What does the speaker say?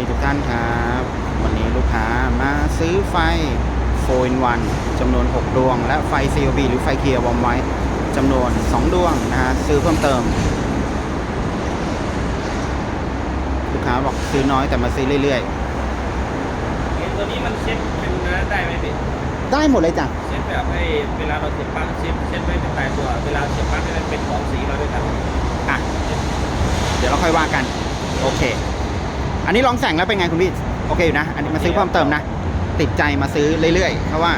ีทุกท่านครับ วันนี้ลูกค้ามาซื้อไฟโฟนวันจำนวน 6 ดวง และไฟ COB หรือไฟเคลียร์วอมไว้จำนวน 2 ดวงนะฮะซื้อเพิ่มเติม ลูกค้าบอกซื้อน้อยแต่มาซื้อเรื่อยๆตัวนี้มันเช็คเป็นเนื้อได้ไหมพี่ได้หมดเลยจ้ะเช็คแบบให้เวลาเราเสียบปลั๊กเช็คเช็คไว้เป็นตายตัว เวลาเสียบปลั๊กให้มันเป็นของสีเราด้วยกันอะเดี๋ยวเราค่อยว่ากัน โอเค อันนี้ลองแสงแล้วเป็นไงคุณพี่ โอเคอยู่นะ อันนี้มาซื้อเพิ่มเติมนะ ติดใจมาซื้อเรื่อยๆ เพราะว่า